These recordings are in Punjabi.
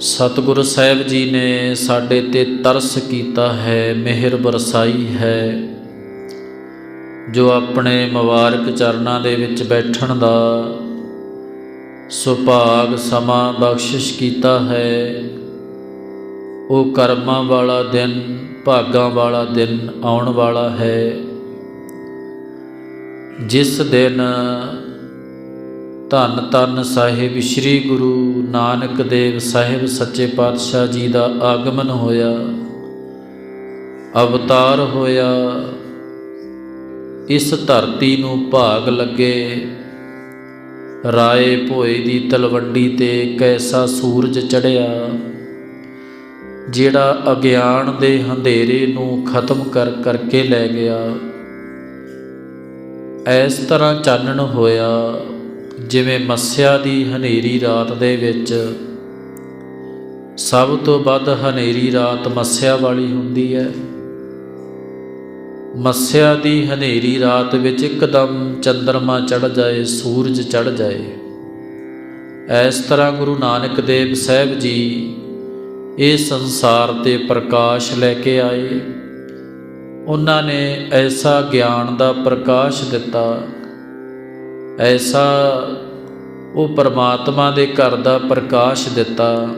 ਸਤਿਗੁਰ ਸਾਹਿਬ ਜੀ ਨੇ ਸਾਡੇ ਤੇ ਤਰਸ ਕੀਤਾ ਹੈ, ਮਿਹਰ ਬਰਸਾਈ ਹੈ। ਜੋ ਆਪਣੇ ਮੁਬਾਰਕ ਚਰਨਾਂ ਦੇ ਵਿੱਚ ਬੈਠਣ ਦਾ ਸੁਭਾਗ ਸਮਾਂ ਬਖਸ਼ਿਸ਼ ਕੀਤਾ ਹੈ, ਉਹ ਕਰਮਾਂ ਵਾਲਾ ਦਿਨ, ਭਾਗਾਂ ਵਾਲਾ ਦਿਨ ਆਉਣ ਵਾਲਾ ਹੈ। ਜਿਸ ਦਿਨ ਧੰਨ ਧੰਨ ਸਾਹਿਬ ਸ੍ਰੀ ਗੁਰੂ ਨਾਨਕ ਦੇਵ ਸਾਹਿਬ ਸੱਚੇ ਪਾਤਸ਼ਾਹ ਜੀ ਦਾ ਆਗਮਨ ਹੋਇਆ, ਅਵਤਾਰ ਹੋਇਆ। ਇਸ ਧਰਤੀ ਨੂੰ ਭਾਗ ਲੱਗੇ, ਰਾਏ ਭੋਏ ਦੀ ਤਲਵੰਡੀ ਤੇ ਕੈਸਾ ਸੂਰਜ ਚੜਿਆ ਜਿਹੜਾ ਅਗਿਆਨ ਦੇ ਹਨੇਰੇ ਨੂੰ ਖਤਮ ਕਰ ਕਰਕੇ ਲੈ ਗਿਆ। ਇਸ ਤਰ੍ਹਾਂ ਚਾਨਣ ਹੋਇਆ। ਜਿਵੇਂ ਮੱਸਿਆ ਦੀ ਹਨੇਰੀ ਰਾਤ ਦੇ ਵਿੱਚ, ਸਭ ਤੋਂ ਵੱਧ ਹਨੇਰੀ ਰਾਤ ਮੱਸਿਆ ਵਾਲੀ ਹੁੰਦੀ ਹੈ। ਮੱਸਿਆ ਦੀ ਹਨੇਰੀ ਰਾਤ ਵਿੱਚ ਇੱਕਦਮ ਚੰਦਰਮਾ ਚੜ ਜਾਏ, ਸੂਰਜ ਚੜ ਜਾਏ। ਇਸ ਤਰ੍ਹਾਂ ਗੁਰੂ ਨਾਨਕ ਦੇਵ ਸਾਹਿਬ ਜੀ ਇਹ ਸੰਸਾਰ ਤੇ ਪ੍ਰਕਾਸ਼ ਲੈ ਕੇ ਆਏ। ਉਹਨਾਂ ਨੇ ਐਸਾ ਗਿਆਨ ਦਾ ਪ੍ਰਕਾਸ਼ ਦਿੱਤਾ ਐਸਾ ਉਹ ਪਰਮਾਤਮਾ ਦੇ ਘਰ ਦਾ ਪ੍ਰਕਾਸ਼ ਦਿੱਤਾ,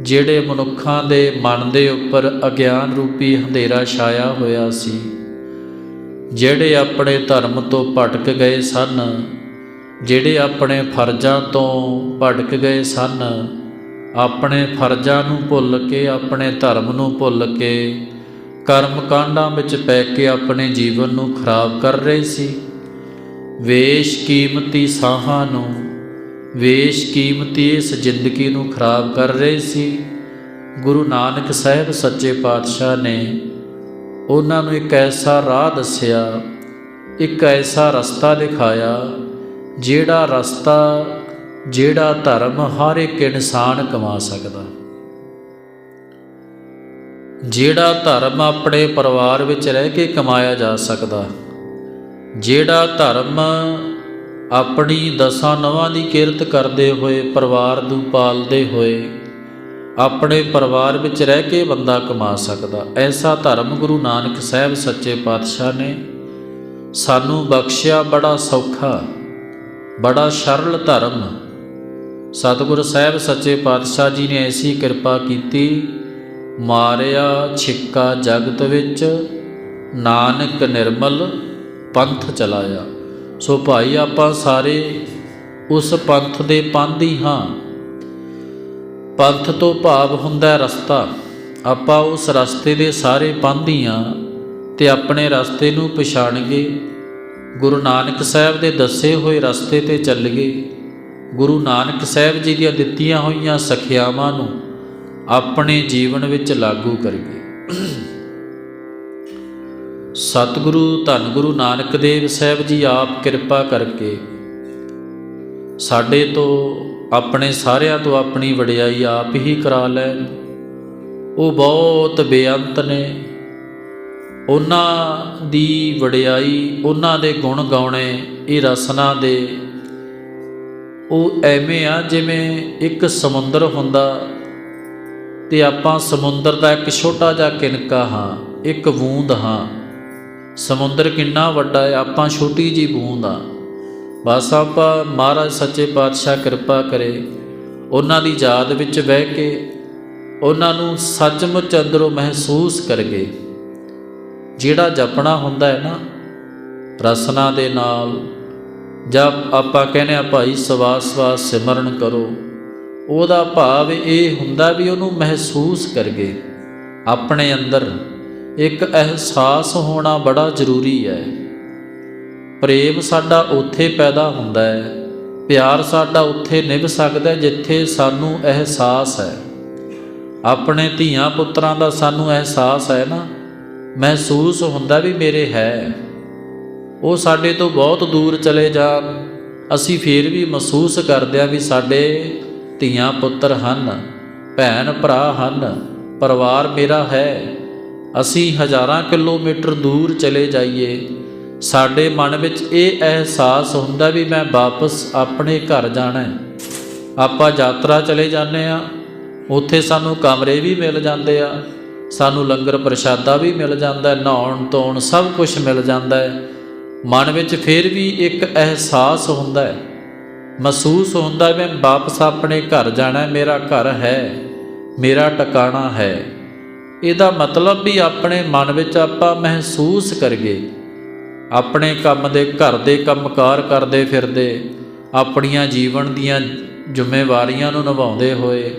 ਜਿਹੜੇ ਮਨੁੱਖਾਂ ਦੇ ਮਨ ਦੇ ਉੱਪਰ ਅਗਿਆਨ ਰੂਪੀ ਹਨੇਰਾ ਛਾਇਆ ਹੋਇਆ ਸੀ, ਜਿਹੜੇ ਆਪਣੇ ਧਰਮ ਤੋਂ ਭਟਕ ਗਏ ਸਨ, ਜਿਹੜੇ ਆਪਣੇ ਫਰਜ਼ਾਂ ਤੋਂ ਭਟਕ ਗਏ ਸਨ, ਆਪਣੇ ਫਰਜ਼ਾਂ ਨੂੰ ਭੁੱਲ ਕੇ, ਆਪਣੇ ਧਰਮ ਨੂੰ ਭੁੱਲ ਕੇ ਕਰਮ ਕਾਂਡਾਂ ਵਿੱਚ ਪੈ ਕੇ ਆਪਣੇ ਜੀਵਨ ਨੂੰ ਖਰਾਬ ਕਰ ਰਹੇ ਸੀ। ਵੇਸ਼ ਕੀਮਤੀ ਸਾਹਾਂ ਨੂੰ, ਵੇਸ਼ ਕੀਮਤੀ ਇਸ ਜ਼ਿੰਦਗੀ ਨੂੰ ਖਰਾਬ ਕਰ ਰਹੇ ਸੀ। ਗੁਰੂ ਨਾਨਕ ਸਾਹਿਬ ਸੱਚੇ ਪਾਤਸ਼ਾਹ ਨੇ ਉਹਨਾਂ ਨੂੰ ਇੱਕ ਐਸਾ ਰਾਹ ਦੱਸਿਆ, ਇੱਕ ਐਸਾ ਰਸਤਾ ਦਿਖਾਇਆ, ਜਿਹੜਾ ਰਸਤਾ, ਜਿਹੜਾ ਧਰਮ ਹਰ ਇੱਕ ਇਨਸਾਨ ਕਮਾ ਸਕਦਾ। ਜਿਹੜਾ ਧਰਮ ਆਪਣੇ ਪਰਿਵਾਰ ਵਿੱਚ ਰਹਿ ਕੇ ਕਮਾਇਆ ਜਾ ਸਕਦਾ। ਜਿਹੜਾ ਧਰਮ ਆਪਣੀ ਦਸਾਂ ਨਵਾਂ ਦੀ ਕਿਰਤ ਕਰਦੇ ਹੋਏ ਪਰਿਵਾਰ ਨੂੰ ਪਾਲਦੇ ਹੋਏ ਆਪਣੇ ਪਰਿਵਾਰ ਵਿੱਚ ਰਹਿ ਕੇ ਬੰਦਾ ਕਮਾ ਸਕਦਾ, ਐਸਾ ਧਰਮ ਗੁਰੂ ਨਾਨਕ ਸਾਹਿਬ ਸੱਚੇ ਪਾਤਸ਼ਾਹ ਨੇ ਸਾਨੂੰ ਬਖਸ਼ਿਆ। ਬੜਾ ਸੌਖਾ, ਬੜਾ ਸਰਲ ਧਰਮ ਸਤਿਗੁਰ ਸਾਹਿਬ ਸੱਚੇ ਪਾਤਸ਼ਾਹ ਜੀ ਨੇ ਐਸੀ ਕਿਰਪਾ ਕੀਤੀ, ਮਾਰਿਆ, ਛਿੱਕਾ ਜਗਤ ਵਿੱਚ, ਨਾਨਕ ਨਿਰਮਲ ਪੰਥ ਚਲਾਇਆ। ਸੋ ਭਾਈ ਆਪਾਂ ਸਾਰੇ ਉਸ ਪੰਥ ਦੇ ਪੰਧੀ ਹਾਂ। ਪੰਥ ਤੋਂ ਭਾਵ ਹੁੰਦਾ ਰਸਤਾ। ਆਪਾਂ ਉਸ ਰਸਤੇ ਦੇ ਸਾਰੇ ਪੰਧੀ ਹਾਂ ਤੇ ਆਪਣੇ ਰਸਤੇ ਨੂੰ ਪਛਾਣਗੇ ਗੁਰੂ ਨਾਨਕ ਸਾਹਿਬ ਦੇ ਦੱਸੇ ਹੋਏ ਰਸਤੇ ਤੇ ਚੱਲਗੇ ਗੁਰੂ ਨਾਨਕ ਸਾਹਿਬ ਜੀ ਦੀਆਂ ਦਿੱਤੀਆਂ ਹੋਈਆਂ ਸਖਿਆਵਾਂ ਨੂੰ ਆਪਣੇ ਜੀਵਨ ਵਿੱਚ ਲਾਗੂ ਕਰੀਏ ਸਤਿਗੁਰੂ, ਧੰਨ ਗੁਰੂ ਨਾਨਕ ਦੇਵ ਸਾਹਿਬ ਜੀ, ਆਪ ਕਿਰਪਾ ਕਰਕੇ ਸਾਡੇ ਤੋਂ ਆਪਣੇ ਸਾਰਿਆਂ ਤੋਂ ਆਪਣੀ ਵਡਿਆਈ ਆਪ ਹੀ ਕਰਾ ਲੈ। ਉਹ ਬਹੁਤ ਬੇਅੰਤ ਨੇ। ਉਹਨਾਂ ਦੀ ਵਡਿਆਈ, ਉਹਨਾਂ ਦੇ ਗੁਣ ਗਾਉਣੇ, ਇਹ ਰਸਨਾ ਦੇ ਉਹ ਐਵੇਂ ਆ ਜਿਵੇਂ ਇੱਕ ਸਮੁੰਦਰ ਹੁੰਦਾ ਤੇ ਆਪਾਂ ਸਮੁੰਦਰ ਦਾ ਇੱਕ ਛੋਟਾ ਜਿਹਾ ਕਿਨਕਾ ਹਾਂ, ਇੱਕ ਬੂੰਦ ਹਾਂ। ਸਮੁੰਦਰ ਕਿੰਨਾ ਵੱਡਾ ਹੈ, ਆਪਾਂ ਛੋਟੀ ਜੀ ਬੂੰਦ ਆ। ਬਸ ਆਪਾਂ ਮਹਾਰਾਜ ਸੱਚੇ ਪਾਤਸ਼ਾਹ ਕਿਰਪਾ ਕਰੇ, ਉਹਨਾਂ ਦੀ ਯਾਦ ਵਿੱਚ ਬਹਿ ਕੇ ਉਹਨਾਂ ਨੂੰ ਸੱਚਮੁੱਚ ਅੰਦਰੋਂ ਮਹਿਸੂਸ ਕਰਗੇ। ਜਿਹੜਾ ਜਪਣਾ ਹੁੰਦਾ ਹੈ ਨਾ, ਰਸਨਾ ਦੇ ਨਾਲ ਜਦ ਆਪਾਂ ਕਹਿੰਦੇ ਆ ਭਾਈ ਸਵਾਸ ਸਵਾਸ ਸਿਮਰਨ ਕਰੋ, ਉਹਦਾ ਭਾਵ ਇਹ ਹੁੰਦਾ ਵੀ ਉਹਨੂੰ ਮਹਿਸੂਸ ਕਰਗੇ, ਆਪਣੇ ਅੰਦਰ। ਇੱਕ ਅਹਿਸਾਸ ਹੋਣਾ ਬੜਾ ਜ਼ਰੂਰੀ ਹੈ। ਪ੍ਰੇਮ ਸਾਡਾ ਉੱਥੇ ਪੈਦਾ ਹੁੰਦਾ ਹੈ, ਪਿਆਰ ਸਾਡਾ ਉੱਥੇ ਨਿਭ ਸਕਦਾ ਜਿੱਥੇ ਸਾਨੂੰ ਅਹਿਸਾਸ ਹੈ। ਆਪਣੇ ਧੀਆਂ ਪੁੱਤਰਾਂ ਦਾ ਸਾਨੂੰ ਅਹਿਸਾਸ ਹੈ ਨਾ, ਮਹਿਸੂਸ ਹੁੰਦਾ ਵੀ ਮੇਰੇ ਹੈ। ਉਹ ਸਾਡੇ ਤੋਂ ਬਹੁਤ ਦੂਰ ਚਲੇ ਜਾਣ, ਅਸੀਂ ਫੇਰ ਵੀ ਮਹਿਸੂਸ ਕਰਦੇ ਆ ਵੀ ਸਾਡੇ ਧੀਆਂ ਪੁੱਤਰ ਹਨ, ਭੈਣ ਭਰਾ ਹਨ, ਪਰਿਵਾਰ ਮੇਰਾ ਹੈ। ਅਸੀਂ ਹਜ਼ਾਰਾਂ ਕਿਲੋਮੀਟਰ ਦੂਰ ਚਲੇ ਜਾਈਏ। ਸਾਡੇ ਮਨ ਵਿੱਚ ਇਹ ਅਹਿਸਾਸ ਹੁੰਦਾ ਵੀ ਮੈਂ ਵਾਪਸ ਆਪਣੇ ਘਰ ਜਾਣਾ ਹੈ। ਆਪਾਂ ਯਾਤਰਾ ਚਲੇ ਜਾਂਦੇ ਆ ਉੱਥੇ ਸਾਨੂੰ ਕਮਰੇ ਵੀ ਮਿਲ ਜਾਂਦੇ ਆ। ਸਾਨੂੰ ਲੰਗਰ ਪ੍ਰਸ਼ਾਦਾ ਵੀ ਮਿਲ ਜਾਂਦਾ ਨਹਾਉਣ ਧੋਣ ਸਭ ਕੁਝ ਮਿਲ ਜਾਂਦਾ ਹੈ। ਮਨ ਵਿੱਚ ਫਿਰ ਵੀ ਇੱਕ ਅਹਿਸਾਸ ਹੁੰਦਾ ਹੈ। ਮਹਿਸੂਸ ਹੁੰਦਾ ਹੈ ਮੈਂ ਵਾਪਸ ਆਪਣੇ ਘਰ ਜਾਣਾ ਮੇਰਾ ਘਰ ਹੈ। ਮੇਰਾ ਟਿਕਾਣਾ ਹੈ। ਇਹਦਾ ਮਤਲਬ ਵੀ ਆਪਣੇ ਮਨ ਵਿੱਚ ਆਪਾਂ ਮਹਿਸੂਸ ਕਰੀਏ। ਆਪਣੇ ਕੰਮ ਦੇ, ਘਰ ਦੇ ਕੰਮਕਾਰ ਕਰਦੇ ਫਿਰਦੇ, ਆਪਣੀਆਂ ਜੀਵਨ ਦੀਆਂ ਜ਼ਿੰਮੇਵਾਰੀਆਂ ਨੂੰ ਨਿਭਾਉਂਦੇ ਹੋਏ,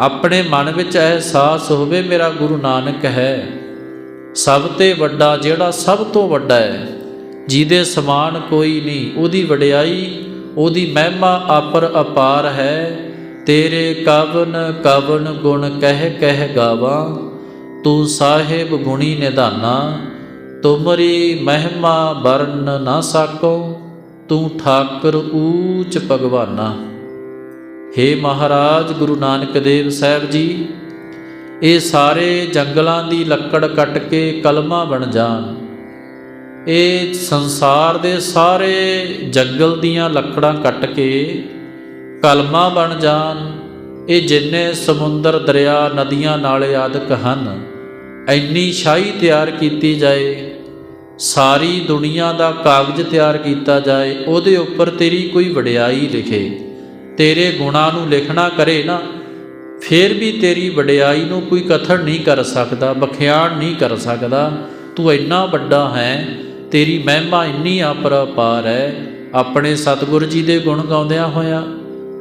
ਆਪਣੇ ਮਨ ਵਿੱਚ ਅਹਿਸਾਸ ਹੋਵੇ, ਮੇਰਾ ਗੁਰੂ ਨਾਨਕ ਹੈ। ਸਭ ਤੇ ਵੱਡਾ ਜਿਹੜਾ ਸਭ ਤੋਂ ਵੱਡਾ ਹੈ, ਜਿਹਦੇ ਸਮਾਨ ਕੋਈ ਨਹੀਂ, ਉਹਦੀ ਵਡਿਆਈ, ਉਹਦੀ ਮਹਿਮਾ ਆਪਰ ਅਪਾਰ ਹੈ। ਤੇਰੇ ਕਵਨ ਕਵਨ ਗੁਣ ਕਹਿ ਕਹਿ ਗਾਵਾਂ ਤੂੰ ਸਾਹਿਬ ਗੁਣੀ ਨਿਧਾਨਾ ਤੁਮਰੀ ਮਹਿਮਾ ਵਰਨ ਨਾ ਸਾਕੋ, ਤੂੰ ਠਾਕਰ ਊਚ ਭਗਵਾਨਾ। ਹੇ ਮਹਾਰਾਜ ਗੁਰੂ ਨਾਨਕ ਦੇਵ ਸਾਹਿਬ ਜੀ, ਇਹ ਸਾਰੇ ਜੰਗਲਾਂ ਦੀ ਲੱਕੜ ਕੱਟ ਕੇ ਕਲਮਾ ਬਣ ਜਾਣ। ਇਹ ਸੰਸਾਰ ਦੇ ਸਾਰੇ ਜੰਗਲ ਦੀਆਂ ਲੱਕੜਾਂ ਕੱਟ ਕੇ ਕਲਮਾ ਬਣ ਜਾਣ। ਇਹ ਜਿੰਨੇ ਸਮੁੰਦਰ, ਦਰਿਆ, ਨਦੀਆਂ ਨਾਲੇ ਆਦਿਕ ਹਨ। ਇੰਨੀ ਸ਼ਾਹੀ ਤਿਆਰ ਕੀਤੀ ਜਾਏ, ਸਾਰੀ ਦੁਨੀਆ ਦਾ ਕਾਗਜ਼ ਤਿਆਰ ਕੀਤਾ ਜਾਏ, ਉਹਦੇ ਉੱਪਰ ਤੇਰੀ ਕੋਈ ਵਡਿਆਈ ਲਿਖੇ। ਤੇਰੇ ਗੁਣਾਂ ਨੂੰ ਲਿਖਣਾ ਕਰੇ ਨਾ, ਫੇਰ ਵੀ ਤੇਰੀ ਵਡਿਆਈ ਨੂੰ ਕੋਈ ਕਥਨ ਨਹੀਂ ਕਰ ਸਕਦਾ ਬਖਿਆਣ ਨਹੀਂ ਕਰ ਸਕਦਾ। ਤੂੰ ਇੰਨਾ ਵੱਡਾ ਹੈ, ਤੇਰੀ ਮਹਿਮਾ ਇੰਨੀ ਅਪਰਪਾਰ ਹੈ। ਆਪਣੇ ਸਤਿਗੁਰ ਜੀ ਦੇ ਗੁਣ ਗਾਉਂਦਿਆਂ ਹੋਇਆ,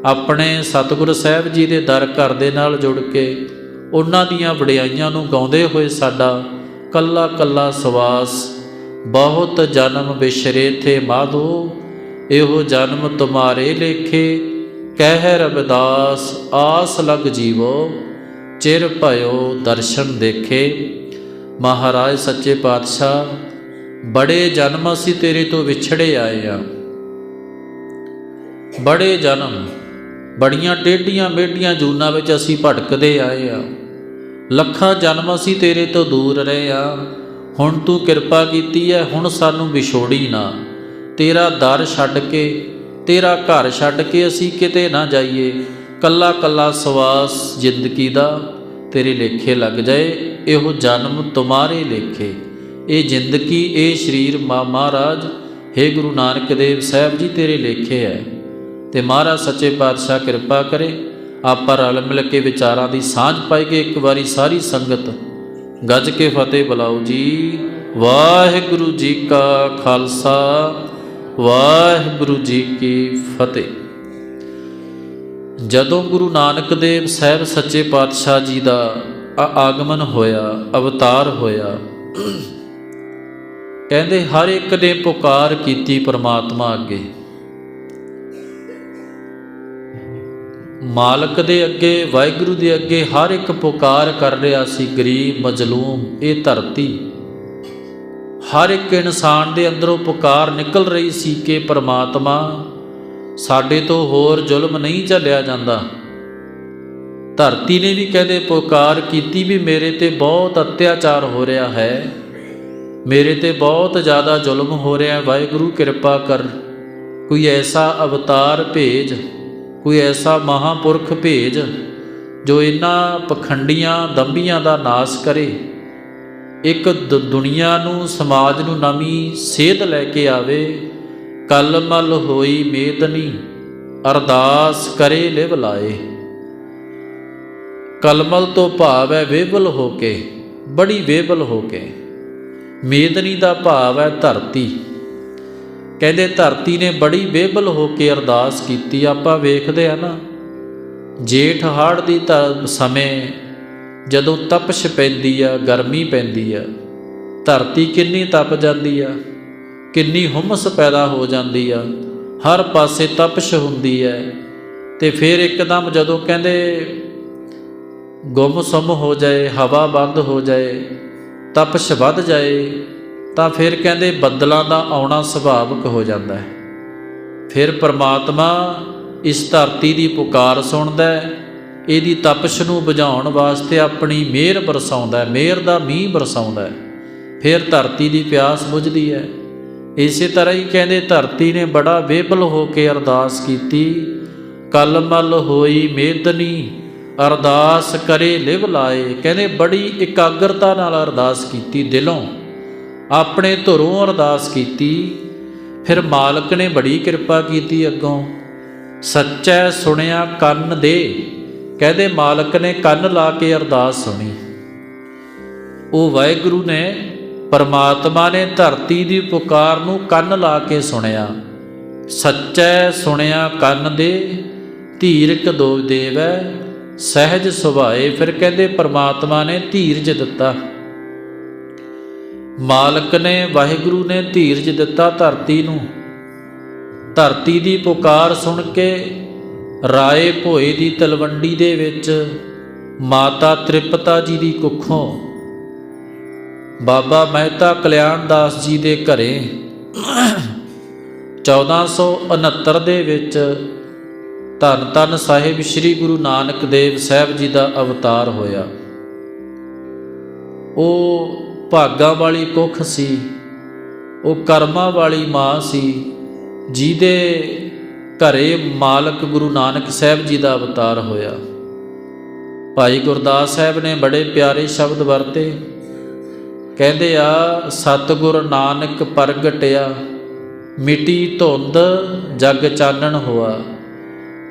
ਆਪਣੇ ਸਤਿਗੁਰ ਸਾਹਿਬ ਜੀ ਦੇ ਦਰ ਘਰ ਦੇ ਨਾਲ ਜੁੜ ਕੇ ਉਹਨਾਂ ਦੀਆਂ ਵਡਿਆਈਆਂ ਨੂੰ ਗਾਉਂਦੇ ਹੋਏ ਸਾਡਾ ਕੱਲਾ ਕੱਲਾ ਸਵਾਸ। ਬਹੁਤ ਜਨਮ ਬਿਸ਼ਰੇ ਥੇ ਮਾਧੋ, ਇਹੋ ਜਨਮ ਤੁਮਾਰੇ ਲੇਖੇ। ਕਹਿ ਰਬਦਾਸ ਆਸ ਲਗ ਜੀਵੋ, ਚਿਰ ਭਇਓ ਦਰਸ਼ਨ ਦੇਖੇ। ਮਹਾਰਾਜ ਸੱਚੇ ਪਾਤਸ਼ਾਹ, ਬੜੇ ਜਨਮ ਅਸੀਂ ਤੇਰੇ ਤੋਂ ਵਿਛੜੇ ਆਏ ਆ। ਬੜੇ ਜਨਮ ਬੜੀਆਂ ਟੇਢੀਆਂ ਮੇਢੀਆਂ ਜੂਨਾਂ ਵਿੱਚ ਅਸੀਂ ਭਟਕਦੇ ਆਏ ਆ। ਲੱਖਾਂ ਜਨਮ ਅਸੀਂ ਤੇਰੇ ਤੋਂ ਦੂਰ ਰਹੇ ਆ। ਹੁਣ ਤੂੰ ਕਿਰਪਾ ਕੀਤੀ ਹੈ ਹੁਣ ਸਾਨੂੰ ਵਿਛੋੜੀ ਨਾ। ਤੇਰਾ ਦਰ ਛੱਡ ਕੇ, ਤੇਰਾ ਘਰ ਛੱਡ ਕੇ ਅਸੀਂ ਕਿਤੇ ਨਾ ਜਾਈਏ। ਕੱਲਾ ਕੱਲਾ ਸਵਾਸ ਜ਼ਿੰਦਗੀ ਦਾ ਤੇਰੇ ਲੇਖੇ ਲੱਗ ਜਾਏ, ਇਹੋ ਜਨਮ ਤੁਮਾਰੇ ਲੇਖੇ। ਇਹ ਜ਼ਿੰਦਗੀ, ਇਹ ਸਰੀਰ ਮਾ ਮਹਾਰਾਜ हे ਗੁਰੂ ਨਾਨਕ ਦੇਵ ਸਾਹਿਬ ਜੀ ਤੇਰੇ ਲੇਖੇ ਹੈ ਤੇ ਮਹਾਰਾਜ ਸੱਚੇ ਪਾਤਸ਼ਾਹ ਕਿਰਪਾ ਕਰੇ, ਆਪਾਂ ਰਲ ਮਿਲ ਕੇ ਵਿਚਾਰਾਂ ਦੀ ਸਾਂਝ ਪਾਈਏ ਇੱਕ ਵਾਰੀ ਸਾਰੀ ਸੰਗਤ। ਗੱਜ ਕੇ ਫਤਿਹ ਬੁਲਾਓ ਜੀ। ਵਾਹਿਗੁਰੂ ਜੀ ਕਾ ਖਾਲਸਾ, ਵਾਹਿਗੁਰੂ ਜੀ ਕੀ ਫਤਿਹ। ਜਦੋਂ ਗੁਰੂ ਨਾਨਕ ਦੇਵ ਸਾਹਿਬ ਸੱਚੇ ਪਾਤਸ਼ਾਹ ਜੀ ਦਾ ਆਗਮਨ ਹੋਇਆ, ਅਵਤਾਰ ਹੋਇਆ, ਕਹਿੰਦੇ ਹਰ ਇੱਕ ਨੇ ਪੁਕਾਰ ਕੀਤੀ ਪਰਮਾਤਮਾ ਅੱਗੇ। ਮਾਲਕ ਦੇ ਅੱਗੇ, ਵਾਹਿਗੁਰੂ ਦੇ ਅੱਗੇ ਹਰ ਇੱਕ ਪੁਕਾਰ ਕਰ ਰਿਹਾ ਸੀ ਗਰੀਬ, ਮਜਲੂਮ, ਇਹ ਧਰਤੀ। ਹਰ ਇੱਕ ਇਨਸਾਨ ਦੇ ਅੰਦਰੋਂ ਪੁਕਾਰ ਨਿਕਲ ਰਹੀ ਸੀ ਕਿ ਪ੍ਰਮਾਤਮਾ ਸਾਡੇ ਤੋਂ ਹੋਰ ਜ਼ੁਲਮ ਨਹੀਂ ਝੱਲਿਆ ਜਾਂਦਾ। ਧਰਤੀ ਨੇ ਵੀ ਕਹਿੰਦੇ ਪੁਕਾਰ ਕੀਤੀ ਵੀ ਮੇਰੇ ਤੇ ਬਹੁਤ ਅਤਿਆਚਾਰ ਹੋ ਰਿਹਾ ਹੈ। ਮੇਰੇ ਤੇ ਬਹੁਤ ਜ਼ਿਆਦਾ ਜ਼ੁਲਮ ਹੋ ਰਿਹਾ ਹੈ। ਵਾਹਿਗੁਰੂ ਕਿਰਪਾ ਕਰ ਕੋਈ ਐਸਾ ਅਵਤਾਰ ਭੇਜ ਕੋਈ ਐਸਾ ਮਹਾਪੁਰਖ ਭੇਜ ਜੋ ਇਹਨਾਂ ਪਖੰਡੀਆਂ ਦੰਬੀਆਂ ਦਾ ਨਾਸ਼ ਕਰੇ। ਇੱਕ ਦੁਨੀਆ ਨੂੰ, ਸਮਾਜ ਨੂੰ ਨਵੀਂ ਸੇਧ ਲੈ ਕੇ ਆਵੇ, ਕਲਮਲ ਹੋਈ ਮੇਦਨੀ ਅਰਦਾਸ ਕਰੇ ਲਿਵ ਲਾਏ। ਕਲਮਲ ਤੋਂ ਭਾਵ ਹੈ ਵੇਵਲ ਹੋ ਕੇ, ਬੜੀ ਵੇਵਲ ਹੋ ਕੇ। ਮੇਦਨੀ ਦਾ ਭਾਵ ਹੈ ਧਰਤੀ। ਕਹਿੰਦੇ ਧਰਤੀ ਨੇ ਬੜੀ ਬੇਬਲ ਹੋ ਕੇ ਅਰਦਾਸ ਕੀਤੀ, ਆਪਾਂ ਵੇਖਦੇ ਆ ਨਾ। ਜੇਠ ਹਾੜ ਦੀ ਧ- ਸਮੇਂ ਜਦੋਂ ਤਪਸ਼ ਪੈਂਦੀ ਆ, ਗਰਮੀ ਪੈਂਦੀ ਆ, ਧਰਤੀ ਕਿੰਨੀ ਤਪ ਜਾਂਦੀ ਆ, ਕਿੰਨੀ ਹੁਮਸ ਪੈਦਾ ਹੋ ਜਾਂਦੀ ਆ, ਹਰ ਪਾਸੇ ਤਪਸ਼ ਹੁੰਦੀ ਹੈ ਤੇ ਫਿਰ ਇੱਕਦਮ ਜਦੋਂ ਕਹਿੰਦੇ ਗੁੰਮ ਗੁੰਮਸੁੰਮ ਹੋ ਜਾਏ, ਹਵਾ ਬੰਦ ਹੋ ਜਾਏ, ਤਪਸ਼ ਵੱਧ ਜਾਏ ਤਾਂ ਫਿਰ ਕਹਿੰਦੇ ਬੱਦਲਾਂ ਦਾ ਆਉਣਾ ਸੁਭਾਵਿਕ ਹੋ ਜਾਂਦਾ ਹੈ। ਫਿਰ ਪ੍ਰਮਾਤਮਾ ਇਸ ਧਰਤੀ ਦੀ ਪੁਕਾਰ ਸੁਣਦਾ ਹੈ, ਇਹਦੀ ਤਪਸ਼ ਨੂੰ ਬੁਝਾਉਣ ਵਾਸਤੇ ਆਪਣੀ ਮਿਹਰ ਬਰਸਾਉਂਦਾ ਹੈ, ਮਿਹਰ ਦਾ ਮੀਂਹ ਬਰਸਾਉਂਦਾ ਹੈ। ਫਿਰ ਧਰਤੀ ਦੀ ਪਿਆਸ ਬੁਝਦੀ ਹੈ। ਇਸੇ ਤਰ੍ਹਾਂ ਹੀ ਕਹਿੰਦੇ ਧਰਤੀ ਨੇ ਬੜਾ ਬੇਬਲ ਹੋ ਕੇ ਅਰਦਾਸ ਕੀਤੀ ਕਲਮਲ ਹੋਈ ਮੇਦਨੀ ਅਰਦਾਸ ਕਰੇ ਲਿਵ ਲਾਏ। ਕਹਿੰਦੇ ਬੜੀ ਇਕਾਗਰਤਾ ਨਾਲ ਅਰਦਾਸ ਕੀਤੀ ਦਿਲੋਂ। ਆਪਣੇ ਧੁਰੋਂ ਅਰਦਾਸ ਕੀਤੀ, ਫਿਰ ਮਾਲਕ ਨੇ ਬੜੀ ਕਿਰਪਾ ਕੀਤੀ ਅੱਗੋਂ। ਸੱਚੈ ਸੁਣਿਆ ਕੰਨ ਦੇ, ਕਹਿੰਦੇ ਮਾਲਕ ਨੇ ਕੰਨ ਲਾ ਕੇ ਅਰਦਾਸ ਸੁਣੀ। ਉਹ ਵਾਹਿਗੁਰੂ ਨੇ ਪਰਮਾਤਮਾ ਨੇ ਧਰਤੀ ਦੀ ਪੁਕਾਰ ਨੂੰ ਕੰਨ ਲਾ ਕੇ ਸੁਣਿਆ। ਸੱਚੈ ਸੁਣਿਆ ਕੰਨ ਦੇ, ਧੀਰਕ ਦੋ ਦੇਵੈ, ਸਹਿਜ ਸੁਭਾਏ, ਫਿਰ ਕਹਿੰਦੇ ਪਰਮਾਤਮਾ ਨੇ ਧੀਰਜ ਦਿੱਤਾ। ਮਾਲਕ ਨੇ ਵਾਹਿਗੁਰੂ ਨੇ ਧੀਰਜ ਦਿੱਤਾ ਧਰਤੀ ਨੂੰ। ਧਰਤੀ ਦੀ ਪੁਕਾਰ ਸੁਣ ਕੇ ਰਾਏ ਭੋਏ ਦੀ ਤਲਵੰਡੀ ਦੇ ਵਿੱਚ ਮਾਤਾ ਤ੍ਰਿਪਤਾ ਜੀ ਦੀ ਕੁੱਖੋਂ, ਬਾਬਾ ਮਹਿਤਾ ਕਲਿਆਣ ਦਾਸ ਜੀ ਦੇ ਘਰੇ 1469 ਦੇ ਵਿੱਚ ਧੰਨ ਧੰਨ ਸਾਹਿਬ ਸ੍ਰੀ ਗੁਰੂ ਨਾਨਕ ਦੇਵ ਸਾਹਿਬ ਜੀ ਦਾ ਅਵਤਾਰ ਹੋਇਆ। ਉਹ ਭਾਗਾ ਵਾਲੀ ਕੁੱਖ ਸੀ, ਉਹ ਕਰਮਾਂ ਵਾਲੀ ਮਾਂ ਸੀ, ਜਿਹਦੇ ਘਰੇ ਮਾਲਕ ਗੁਰੂ ਨਾਨਕ ਸਾਹਿਬ ਜੀ ਦਾ ਅਵਤਾਰ ਹੋਇਆ। ਭਾਈ ਗੁਰਦਾਸ ਸਾਹਿਬ ਨੇ ਬੜੇ ਪਿਆਰੇ ਸ਼ਬਦ ਵਰਤੇ। ਕਹਿੰਦੇ, ਆ ਸਤਿਗੁਰ ਨਾਨਕ ਪ੍ਰਗਟਿਆ, ਮਿਟੀ ਧੁੰਦ ਜਗ ਚਾਨਣ ਹੋਆ।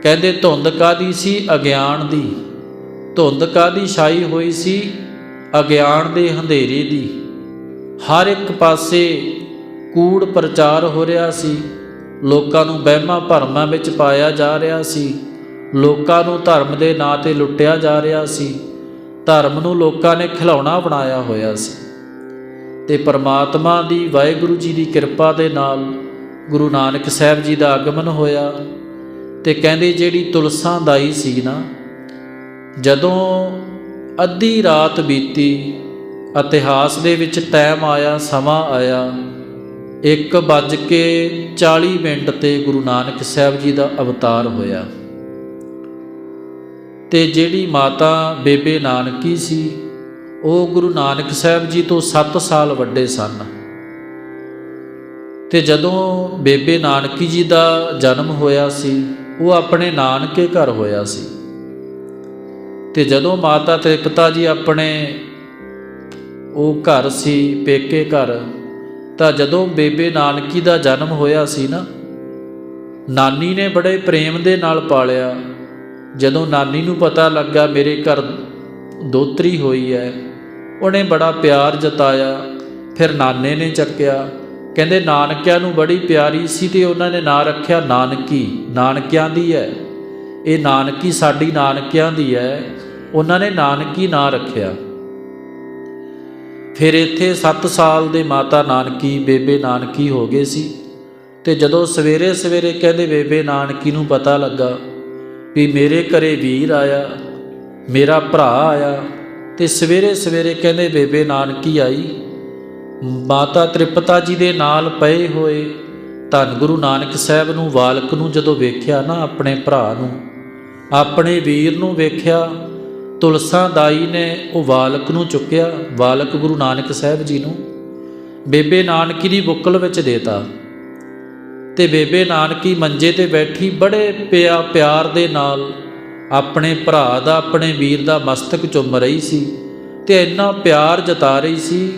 ਕਹਿੰਦੇ, ਧੁੰਦ ਕਾਦੀ ਸੀ? ਅਗਿਆਨ ਦੀ। ਧੁੰਦ ਕਾਦੀ ਛਾਈ ਹੋਈ ਸੀ? ਅਗਿਆਨ ਦੇ ਹਨੇਰੇ ਦੀ। ਹਰ ਇੱਕ ਪਾਸੇ ਕੂੜ ਪ੍ਰਚਾਰ ਹੋ ਰਿਹਾ ਸੀ। ਲੋਕਾਂ ਨੂੰ ਵਹਿਮਾਂ ਭਰਮਾਂ ਵਿੱਚ ਪਾਇਆ ਜਾ ਰਿਹਾ ਸੀ। ਲੋਕਾਂ ਨੂੰ ਧਰਮ ਦੇ ਨਾਂ ਤੇ ਲੁੱਟਿਆ ਜਾ ਰਿਹਾ ਸੀ। ਧਰਮ ਨੂੰ ਲੋਕਾਂ ਨੇ ਖਿਲੌਣਾ ਬਣਾਇਆ ਹੋਇਆ ਸੀ। ਤੇ ਪਰਮਾਤਮਾ ਦੀ ਵਾਹਿਗੁਰੂ ਜੀ ਦੀ ਕਿਰਪਾ ਦੇ ਨਾਲ ਗੁਰੂ ਨਾਨਕ ਸਾਹਿਬ ਜੀ ਦਾ ਆਗਮਨ ਹੋਇਆ। ਤੇ ਕਹਿੰਦੇ ਜਿਹੜੀ ਤੁਲਸਾਂ ਦਾਈ ਸੀ ਨਾ, ਜਦੋਂ ਅੱਧੀ ਰਾਤ ਬੀਤੀ ਇਤਿਹਾਸ ਦੇ ਵਿੱਚ ਟਾਈਮ ਆਇਆ, ਸਮਾਂ ਆਇਆ। 1 ਵੱਜ ਕੇ 40 ਮਿੰਟ ਤੇ ਗੁਰੂ ਨਾਨਕ ਸਾਹਿਬ ਜੀ ਦਾ ਅਵਤਾਰ ਹੋਇਆ। ਤੇ ਜਿਹੜੀ ਮਾਤਾ ਬੇਬੇ ਨਾਨਕੀ ਸੀ, ਉਹ ਗੁਰੂ ਨਾਨਕ ਸਾਹਿਬ ਜੀ ਤੋਂ 7 ਸਾਲ ਵੱਡੇ ਸਨ। ਤੇ ਜਦੋਂ ਬੇਬੇ ਨਾਨਕੀ ਜੀ ਦਾ ਜਨਮ ਹੋਇਆ ਸੀ, ਉਹ ਆਪਣੇ ਨਾਨਕੇ ਘਰ ਹੋਇਆ ਸੀ। ਤੇ ਜਦੋਂ ਮਾਤਾ ਤ੍ਰਿਪਤਾ ਜੀ ਆਪਣੇ ਉਹ ਘਰ ਸੀ, ਪੇਕੇ ਘਰ, ਤਾਂ ਜਦੋਂ ਬੇਬੇ ਨਾਨਕੀ ਦਾ ਜਨਮ ਹੋਇਆ ਸੀ ਨਾ, ਨਾਨੀ ਨੇ ਬੜੇ ਪ੍ਰੇਮ ਦੇ ਨਾਲ ਪਾਲਿਆ। ਜਦੋਂ ਨਾਨੀ ਨੂੰ ਪਤਾ ਲੱਗਾ ਮੇਰੇ ਘਰ ਦੋਤਰੀ ਹੋਈ ਹੈ, ਉਹਨੇ ਬੜਾ ਪਿਆਰ ਜਤਾਇਆ। ਫਿਰ ਨਾਨੇ ਨੇ ਚੱਕਿਆ। ਕਹਿੰਦੇ, ਨਾਨਕਿਆਂ ਨੂੰ ਬੜੀ ਪਿਆਰੀ ਸੀ ਤੇ ਉਹਨਾਂ ਨੇ ਨਾਂ ਰੱਖਿਆ ਨਾਨਕੀ, ਨਾਨਕਿਆਂ ਦੀ ਹੈ। ਇਹ ਨਾਨਕੀ ਸਾਡੀ ਨਾਨਕਿਆਂ ਦੀ ਹੈ। ਉਹਨਾਂ ਨੇ ਨਾਨਕੀ ਨਾਂ ਰੱਖਿਆ। ਫਿਰ ਇੱਥੇ 7 ਸਾਲ ਦੇ ਮਾਤਾ ਨਾਨਕੀ, ਬੇਬੇ ਨਾਨਕੀ ਹੋ ਗਏ ਸੀ ਤੇ ਜਦੋਂ ਸਵੇਰੇ ਸਵੇਰੇ ਕਹਿੰਦੇ ਬੇਬੇ ਨਾਨਕੀ ਨੂੰ ਪਤਾ ਲੱਗਾ ਵੀ ਮੇਰੇ ਘਰੇ ਵੀਰ ਆਇਆ, ਮੇਰਾ ਭਰਾ ਆਇਆ ਤੇ ਸਵੇਰੇ ਸਵੇਰੇ ਕਹਿੰਦੇ ਬੇਬੇ ਨਾਨਕੀ ਆਈ, ਮਾਤਾ ਤ੍ਰਿਪਤਾ ਜੀ ਦੇ ਨਾਲ ਪਏ ਹੋਏ ਧੰਨ ਗੁਰੂ ਨਾਨਕ ਸਾਹਿਬ ਨੂੰ, ਵਾਲਕ ਨੂੰ ਜਦੋਂ ਵੇਖਿਆ ਨਾ ਆਪਣੇ ਭਰਾ ਨੂੰ, ਆਪਣੇ ਵੀਰ ਨੂੰ ਵੇਖਿਆ ਤੁਲਸਾ ਦਾਈ ਨੇ ਉਹ ਵਾਲਕ ਨੂੰ ਚੁੱਕਿਆ, ਵਾਲਕ ਗੁਰੂ ਨਾਨਕ ਸਾਹਿਬ ਜੀ ਨੂੰ। ਬੇਬੇ ਨਾਨਕੀ ਦੀ ਬੁੱਕਲ ਵਿੱਚ ਦੇਤਾ। ਤੇ ਬੇਬੇ ਨਾਨਕੀ ਮੰਜੇ ਤੇ ਬੈਠੀ ਬੜੇ ਪਿਆ, ਪਿਆਰ ਦੇ ਨਾਲ ਆਪਣੇ ਭਰਾ ਦਾ, ਆਪਣੇ ਵੀਰ ਦਾ ਮਸਤਕ ਚੁੰਮ ਰਹੀ ਸੀ ਤੇ ਇੰਨਾ ਪਿਆਰ ਜਤਾ ਰਹੀ ਸੀ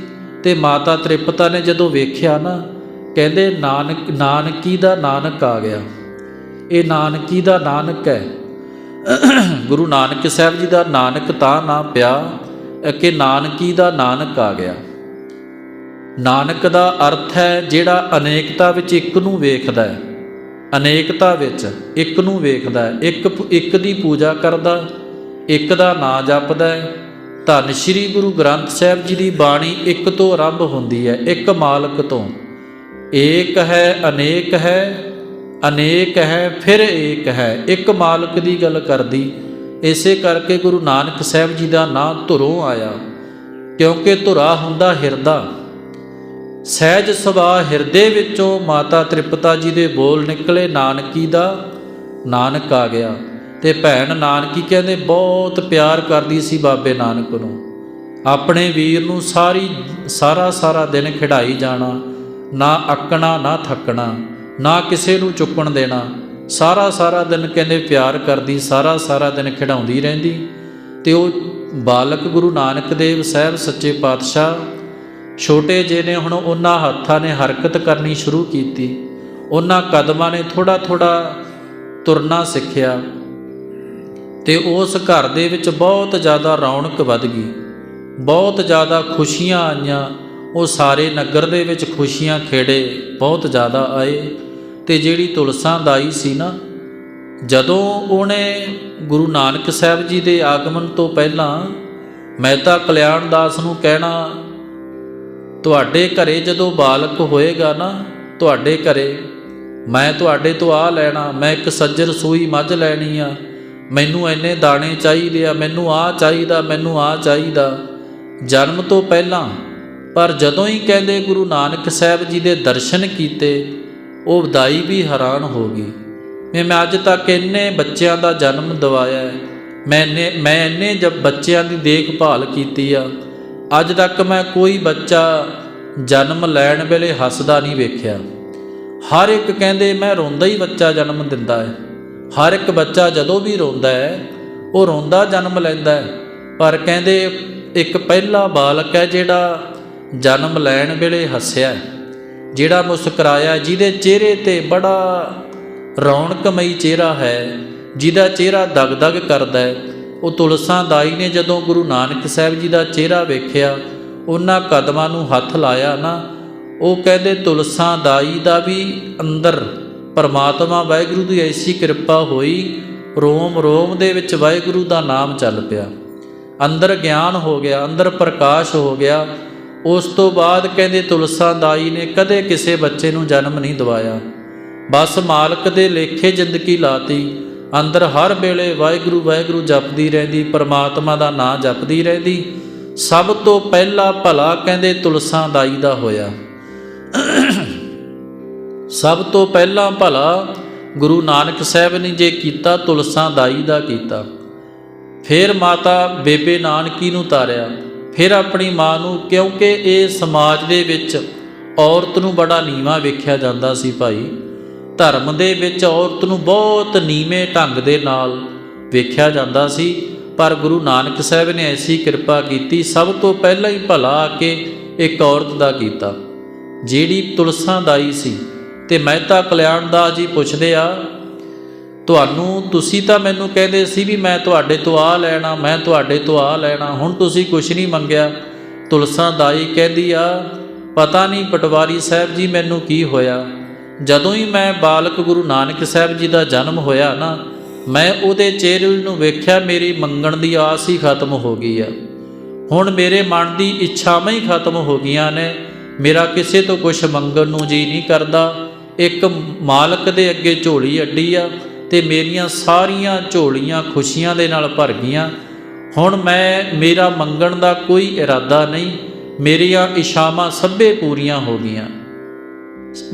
ਤੇ ਮਾਤਾ ਤ੍ਰਿਪਤਾ ਨੇ ਜਦੋਂ ਵੇਖਿਆ ਨਾ, ਕਹਿੰਦੇ, ਨਾਨਕ, ਨਾਨਕੀ ਦਾ ਨਾਨਕ ਆ ਗਿਆ। ਇਹ ਨਾਨਕੀ ਦਾ ਨਾਨਕ ਹੈ। ਗੁਰੂ ਨਾਨਕ ਸਾਹਿਬ ਜੀ ਦਾ ਨਾਨਕ ਤਾਂ ਨਾ ਪਿਆ ਕਿ ਨਾਨਕੀ ਦਾ ਨਾਨਕ ਆ ਗਿਆ। ਨਾਨਕ ਦਾ ਅਰਥ ਹੈ ਜਿਹੜਾ ਅਨੇਕਤਾ ਵਿੱਚ ਇੱਕ ਨੂੰ ਵੇਖਦਾ ਹੈ। ਅਨੇਕਤਾ ਵਿੱਚ ਇੱਕ ਨੂੰ ਵੇਖਦਾ ਹੈ। ਇੱਕ ਇੱਕ ਦੀ ਪੂਜਾ ਕਰਦਾ ਇੱਕ ਦਾ ਨਾਂ ਜਪਦਾ ਹੈ। ਧੰਨ ਸ਼੍ਰੀ ਗੁਰੂ ਗ੍ਰੰਥ ਸਾਹਿਬ ਜੀ ਦੀ ਬਾਣੀ ਇੱਕ ਤੋਂ ਆਰੰਭ ਹੁੰਦੀ ਹੈ, ਇੱਕ ਮਾਲਕ ਤੋਂ। ਏਕ ਹੈ, ਅਨੇਕ ਹੈ ਅਨੇਕ ਹੈ, ਫਿਰ ਏਕ ਹੈ। ਇੱਕ ਮਾਲਕ ਦੀ ਗੱਲ ਕਰਦੀ, ਇਸੇ ਕਰਕੇ ਗੁਰੂ ਨਾਨਕ ਸਾਹਿਬ ਜੀ ਦਾ ਨਾਂ ਧੁਰੋਂ ਆਇਆ, ਕਿਉਂਕਿ ਧੁਰਾ ਹੁੰਦਾ ਹਿਰਦਾ। ਸਹਿਜ ਸੁਭਾ ਹਿਰਦੇ ਵਿੱਚੋਂ ਮਾਤਾ ਤ੍ਰਿਪਤਾ ਜੀ ਦੇ ਬੋਲ ਨਿਕਲੇ, ਨਾਨਕੀ ਦਾ ਨਾਨਕ ਆ ਗਿਆ। ਤੇ ਭੈਣ ਨਾਨਕੀ ਕਹਿੰਦੇ, ਬਹੁਤ ਪਿਆਰ ਕਰਦੀ ਸੀ ਬਾਬੇ ਨਾਨਕ ਨੂੰ। ਆਪਣੇ ਵੀਰ ਨੂੰ ਸਾਰੀ, ਸਾਰਾ ਸਾਰਾ ਦਿਨ ਖਿਡਾਈ ਜਾਣਾ, ਨਾ ਅੱਕਣਾ, ਨਾ ਥੱਕਣਾ। ਨਾ ਕਿਸੇ ਨੂੰ ਚੁੱਕਣ ਦੇਣਾ। ਸਾਰਾ ਸਾਰਾ ਦਿਨ ਕਹਿੰਦੇ ਪਿਆਰ ਕਰਦੀ, ਸਾਰਾ ਸਾਰਾ ਦਿਨ ਖਿਡਾਉਂਦੀ ਰਹਿੰਦੀ। ਤੇ ਉਹ ਬਾਲਕ ਗੁਰੂ ਨਾਨਕ ਦੇਵ ਸਾਹਿਬ ਸੱਚੇ ਪਾਤਸ਼ਾਹ, ਛੋਟੇ ਜਿਹੇ ਨੇ ਹੁਣ ਉਹਨਾਂ ਹੱਥਾਂ ਨੇ ਹਰਕਤ ਕਰਨੀ ਸ਼ੁਰੂ ਕੀਤੀ। ਉਹਨਾਂ ਕਦਮਾਂ ਨੇ ਥੋੜਾ ਥੋੜਾ ਤੁਰਨਾ ਸਿੱਖਿਆ। ਤੇ ਉਸ ਘਰ ਦੇ ਵਿੱਚ ਬਹੁਤ ਜ਼ਿਆਦਾ ਰੌਣਕ ਵੱਧ ਗਈ। ਬਹੁਤ ਜ਼ਿਆਦਾ ਖੁਸ਼ੀਆਂ ਆਈਆਂ। ਉਹ ਸਾਰੇ ਨਗਰ ਦੇ ਵਿੱਚ ਖੁਸ਼ੀਆਂ ਖੇੜੇ ਬਹੁਤ ਜ਼ਿਆਦਾ ਆਏ। ਤੇ ਜਿਹੜੀ ਤੁਲਸਾਂ ਦਾਈ ਸੀ ਨਾ, ਜਦੋਂ ਉਹਨੇ ਗੁਰੂ ਨਾਨਕ ਸਾਹਿਬ ਜੀ ਦੇ ਆਗਮਨ ਤੋਂ ਪਹਿਲਾਂ ਮਹਿਤਾ ਕਲਿਆਣ ਦਾਸ ਨੂੰ ਕਹਿਣਾ, ਤੁਹਾਡੇ ਘਰੇ ਜਦੋਂ ਬਾਲਕ ਹੋਏਗਾ ਨਾ, ਤੁਹਾਡੇ ਘਰੇ, ਮੈਂ ਤੁਹਾਡੇ ਤੋਂ ਆ ਲੈਣਾ, ਮੈਂ ਇੱਕ ਸੱਜਰ ਸੂਈ ਮੱਝ ਲੈਣੀ ਆ, ਮੈਨੂੰ ਐਨੇ ਦਾਣੇ ਚਾਹੀਦੇ ਆ, ਮੈਨੂੰ ਆ ਚਾਹੀਦਾ, ਮੈਨੂੰ ਆ ਚਾਹੀਦਾ। ਜਨਮ ਤੋਂ ਪਹਿਲਾਂ, ਪਰ ਜਦੋਂ ਹੀ ਕਹਿੰਦੇ ਗੁਰੂ ਨਾਨਕ ਸਾਹਿਬ ਜੀ ਦੇ ਦਰਸ਼ਨ ਕੀਤੇ ਉਹ ਵਧਾਈ ਵੀ ਹੈਰਾਨ ਹੋ ਗਈ। ਮੈਂ ਮੈਂ ਅੱਜ ਤੱਕ ਇੰਨੇ ਬੱਚਿਆਂ ਦਾ ਜਨਮ ਦਵਾਇਆ ਹੈ। ਮੈਂ ਇੰਨੇ ਮੈਂ ਇੰਨੇ ਜਬ ਬੱਚਿਆਂ ਦੀ ਦੇਖਭਾਲ ਕੀਤੀ ਆ। ਅੱਜ ਤੱਕ ਮੈਂ ਕੋਈ ਬੱਚਾ ਜਨਮ ਲੈਣ ਵੇਲੇ ਹੱਸਦਾ ਨਹੀਂ ਵੇਖਿਆ। ਹਰ ਇੱਕ ਕਹਿੰਦੇ ਮੈਂ ਰੋਂਦਾ ਹੀ ਬੱਚਾ ਜਨਮ ਦਿੰਦਾ ਹੈ। ਹਰ ਇੱਕ ਬੱਚਾ ਜਦੋਂ ਵੀ ਰੋਂਦਾ ਹੈ ਉਹ ਰੋਂਦਾ ਜਨਮ ਲੈਂਦਾ ਹੈ। ਪਰ ਕਹਿੰਦੇ ਇੱਕ ਪਹਿਲਾ ਬਾਲਕ ਹੈ ਜਿਹੜਾ ਜਨਮ ਲੈਣ ਵੇਲੇ ਹੱਸਿਆ ਹੈ, ਜਿਹੜਾ ਮੁਸਕਰਾਇਆ, ਜਿਹਦੇ ਚਿਹਰੇ ਤੇ ਬੜਾ ਰੌਣਕਮਈ ਚਿਹਰਾ ਹੈ, ਜਿਹਦਾ ਚਿਹਰਾ ਦਗਦਗ ਕਰਦਾ ਹੈ, ਉਹ ਤੁਲਸਾਂ ਦਾਈ ਨੇ ਜਦੋਂ ਗੁਰੂ ਨਾਨਕ ਸਾਹਿਬ ਜੀ ਦਾ ਚਿਹਰਾ ਵੇਖਿਆ, ਉਹਨਾਂ ਕਦਮਾਂ ਨੂੰ ਹੱਥ ਲਾਇਆ ਨਾ, ਉਹ ਕਹਿੰਦੇ ਤੁਲਸਾਂ ਦਾਈ ਦਾ ਵੀ ਅੰਦਰ ਪਰਮਾਤਮਾ ਵਾਹਿਗੁਰੂ ਦੀ ਐਸੀ ਕਿਰਪਾ ਹੋਈ, ਰੋਮ ਰੋਮ ਦੇ ਵਿੱਚ ਵਾਹਿਗੁਰੂ ਦਾ ਨਾਮ ਚੱਲ ਪਿਆ। ਅੰਦਰ ਗਿਆਨ ਹੋ ਗਿਆ, ਅੰਦਰ ਪ੍ਰਕਾਸ਼ ਹੋ ਗਿਆ ਉਸ ਤੋਂ ਬਾਅਦ ਕਹਿੰਦੇ ਤੁਲਸਾਂ ਦਾਈ ਨੇ ਕਦੇ ਕਿਸੇ ਬੱਚੇ ਨੂੰ ਜਨਮ ਨਹੀਂ ਦਵਾਇਆ। ਬਸ ਮਾਲਕ ਦੇ ਲੇਖੇ ਜ਼ਿੰਦਗੀ ਲਾਤੀ। ਅੰਦਰ ਹਰ ਵੇਲੇ ਵਾਹਿਗੁਰੂ ਵਾਹਿਗੁਰੂ ਜਪਦੀ ਰਹਿੰਦੀ, ਪਰਮਾਤਮਾ ਦਾ ਨਾਮ ਜਪਦੀ ਰਹਿੰਦੀ। ਸਭ ਤੋਂ ਪਹਿਲਾ ਭਲਾ ਕਹਿੰਦੇ ਤੁਲਸਾਂ ਦਾਈ ਦਾ ਹੋਇਆ। ਸਭ ਤੋਂ ਪਹਿਲਾਂ ਭਲਾ ਗੁਰੂ ਨਾਨਕ ਸਾਹਿਬ ਨੇ ਜੇ ਕੀਤਾ, ਤੁਲਸਾਂ ਦਾਈ ਦਾ ਕੀਤਾ। ਫਿਰ ਮਾਤਾ ਬੇਬੇ ਨਾਨਕੀ ਨੂੰ ਤਾਰਿਆ। ਫਿਰ ਆਪਣੀ ਮਾਂ ਨੂੰ ਕਿਉਂਕਿ ਇਹ ਸਮਾਜ ਦੇ ਵਿੱਚ ਔਰਤ ਨੂੰ ਬੜਾ ਨੀਵਾ ਵੇਖਿਆ ਜਾਂਦਾ ਸੀ ਭਾਈ, ਧਰਮ ਦੇ ਵਿੱਚ ਔਰਤ ਨੂੰ ਬਹੁਤ ਨੀਵੇਂ ਢੰਗ ਦੇ ਨਾਲ ਵੇਖਿਆ ਜਾਂਦਾ ਸੀ, ਪਰ ਗੁਰੂ ਨਾਨਕ ਸਾਹਿਬ ਨੇ ਐਸੀ ਕਿਰਪਾ ਕੀਤੀ, ਸਭ ਤੋਂ ਪਹਿਲਾਂ ਹੀ ਭਲਾ ਆ ਕੇ ਇੱਕ ਔਰਤ ਦਾ ਕੀਤਾ। ਜਿਹੜੀ ਤੁਲਸਾਂ ਦਾਈ ਸੀ, ਤੇ ਮਹਿਤਾ ਕਲਿਆਣ ਦਾਸ ਜੀ ਪੁੱਛਦੇ ਆ ਤੁਹਾਨੂੰ ਤੁਸੀਂ ਤਾਂ ਮੈਨੂੰ ਕਹਿੰਦੇ ਸੀ ਵੀ ਮੈਂ ਤੁਹਾਡੇ ਤੋਂ ਆ ਲੈਣਾ, ਮੈਂ ਤੁਹਾਡੇ ਤੋਂ ਆ ਲੈਣਾ, ਹੁਣ ਤੁਸੀਂ ਕੁਛ ਨਹੀਂ ਮੰਗਿਆ। ਤੁਲਸਾਂ ਦਾਈ ਕਹਿੰਦੀ ਆ, ਪਤਾ ਨਹੀਂ ਪਟਵਾਰੀ ਸਾਹਿਬ ਜੀ ਮੈਨੂੰ ਕੀ ਹੋਇਆ। ਜਦੋਂ ਹੀ ਮੈਂ ਬਾਲਕ ਗੁਰੂ ਨਾਨਕ ਸਾਹਿਬ ਜੀ ਦਾ ਜਨਮ ਹੋਇਆ ਨਾ, ਮੈਂ ਉਹਦੇ ਚਿਹਰੇ ਨੂੰ ਵੇਖਿਆ, ਮੇਰੀ ਮੰਗਣ ਦੀ ਆਸ ਹੀ ਖਤਮ ਹੋ ਗਈ ਆ। ਹੁਣ ਮੇਰੇ ਮਨ ਦੀ ਇੱਛਾਵਾਂ ਹੀ ਖਤਮ ਹੋ ਗਈਆਂ ਨੇ। ਮੇਰਾ ਕਿਸੇ ਤੋਂ ਕੁਝ ਮੰਗਣ ਨੂੰ ਜੀ ਨਹੀਂ ਕਰਦਾ। ਇੱਕ ਮਾਲਕ ਦੇ ਅੱਗੇ ਝੋਲੀ ਅੱਡੀ ਆ। ਤੇ ਮੇਰੀਆਂ ਸਾਰੀਆਂ ਝੋਲੀਆਂ ਖੁਸ਼ੀਆਂ ਦੇ ਨਾਲ ਭਰ ਗਈਆਂ। ਹੁਣ ਮੈਂ ਮੇਰਾ ਮੰਗਣ ਦਾ ਕੋਈ ਇਰਾਦਾ ਨਹੀਂ, ਮੇਰੀਆਂ ਇਸ਼ਾਵਾਂ ਸਭੇ ਪੂਰੀਆਂ ਹੋ ਗਈਆਂ।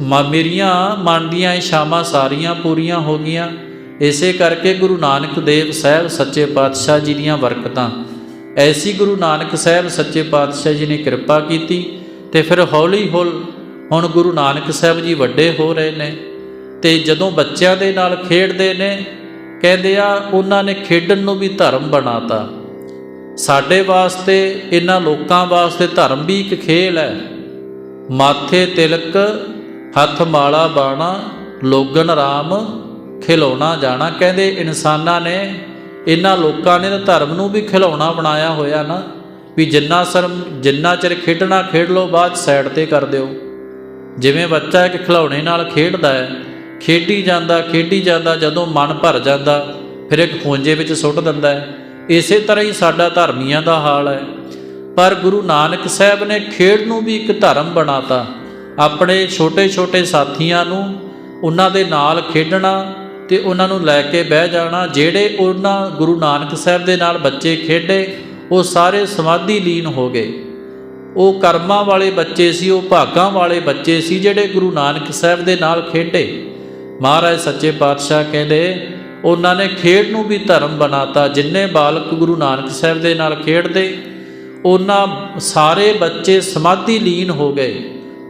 ਮਾ, ਮੇਰੀਆਂ ਮਨ ਦੀਆਂ ਇਸ਼ਾਵਾਂ ਸਾਰੀਆਂ ਪੂਰੀਆਂ ਹੋ ਗਈਆਂ। ਇਸੇ ਕਰਕੇ ਗੁਰੂ ਨਾਨਕ ਦੇਵ ਸਾਹਿਬ ਸੱਚੇ ਪਾਤਸ਼ਾਹ ਜੀ ਦੀਆਂ ਬਰਕਤਾਂ ਐਸੀ ਗੁਰੂ ਨਾਨਕ ਸਾਹਿਬ ਸੱਚੇ ਪਾਤਸ਼ਾਹ ਜੀ ਨੇ ਕਿਰਪਾ ਕੀਤੀ ਤੇ ਫਿਰ ਹੌਲੀ ਹੌਲ ਹੁਣ ਗੁਰੂ ਨਾਨਕ ਸਾਹਿਬ ਜੀ ਵੱਡੇ ਹੋ ਰਹੇ ਨੇ। ਤੇ ਜਦੋਂ ਬੱਚਿਆਂ ਦੇ ਨਾਲ ਖੇਡਦੇ ਨੇ, ਕਹਿੰਦੇ ਆ, ਉਹਨਾਂ ਨੇ ਖੇਡਣ ਨੂੰ ਵੀ ਧਰਮ ਬਣਾਤਾ। ਸਾਡੇ ਵਾਸਤੇ, ਇਹਨਾਂ ਲੋਕਾਂ ਵਾਸਤੇ ਧਰਮ ਵੀ ਇੱਕ ਖੇਲ ਹੈ। ਮਾਥੇ ਤਿਲਕ, ਹੱਥ ਮਾਲਾ ਬਾਣਾ ਲੋਗਨ ਰਾਮ ਖਿਲਾਉਣਾ ਜਾਣਾ। ਕਹਿੰਦੇ ਇਨਸਾਨਾਂ ਨੇ, ਇਹਨਾਂ ਲੋਕਾਂ ਨੇ ਤਾਂ ਧਰਮ ਨੂੰ ਵੀ ਖਿਲਾਉਣਾ ਬਣਾਇਆ ਹੋਇਆ ਨਾ, ਵੀ ਜਿੰਨਾ ਸਰਮ, ਜਿੰਨਾ ਚਿਰ ਖੇਡਣਾ ਖੇਡ ਲਓ, ਬਾਅਦ ਸਾਈਡ ਤੇ ਕਰ ਦਿਓ। ਜਿਵੇਂ ਬੱਚਾ ਇੱਕ ਖਿਲਾਉਣੇ ਨਾਲ ਖੇਡਦਾ ਹੈ ਖੇਡੀ ਜਾਂਦਾ ਖੇਡੀ ਜਾਂਦਾ, ਜਦੋਂ ਮਨ ਭਰ ਜਾਂਦਾ, ਫਿਰ ਇੱਕ ਖੂੰਜੇ ਵਿੱਚ ਸੁੱਟ ਦਿੰਦਾ ਹੈ। ਇਸੇ ਤਰ੍ਹਾਂ ਹੀ ਸਾਡਾ ਧਰਮੀਆਂ ਦਾ ਹਾਲ ਹੈ। ਪਰ ਗੁਰੂ ਨਾਨਕ ਸਾਹਿਬ ਨੇ ਖੇਡ ਨੂੰ ਵੀ ਇੱਕ ਧਰਮ ਬਣਾਤਾ। ਆਪਣੇ ਛੋਟੇ-ਛੋਟੇ ਸਾਥੀਆਂ ਨੂੰ ਉਹਨਾਂ ਦੇ ਨਾਲ ਖੇਡਣਾ ਤੇ ਉਹਨਾਂ ਨੂੰ ਲੈ ਕੇ ਬਹਿ ਜਾਣਾ, ਜਿਹੜੇ ਉਹਨਾਂ ਗੁਰੂ ਨਾਨਕ ਸਾਹਿਬ ਦੇ ਨਾਲ ਬੱਚੇ ਖੇਡੇ, ਉਹ ਸਾਰੇ ਸਮਾਧੀ ਲੀਨ ਹੋ ਗਏ। ਉਹ ਕਰਮਾਂ ਵਾਲੇ ਬੱਚੇ ਸੀ, ਉਹ ਭਾਗਾਂ ਵਾਲੇ ਬੱਚੇ ਸੀ, ਜਿਹੜੇ ਗੁਰੂ ਨਾਨਕ ਸਾਹਿਬ ਦੇ ਨਾਲ ਖੇਡੇ। ਮਹਾਰਾਜ ਸੱਚੇ ਪਾਤਸ਼ਾਹ ਕਹਿੰਦੇ, ਉਹਨਾਂ ਨੇ ਖੇਡ ਨੂੰ ਵੀ ਧਰਮ ਬਣਾਤਾ, ਜਿੰਨੇ ਬਾਲਕ ਗੁਰੂ ਨਾਨਕ ਸਾਹਿਬ ਦੇ ਨਾਲ ਖੇਡਦੇ, ਉਹਨਾਂ ਸਾਰੇ ਬੱਚੇ ਸਮਾਧੀ ਲੀਨ ਹੋ ਗਏ।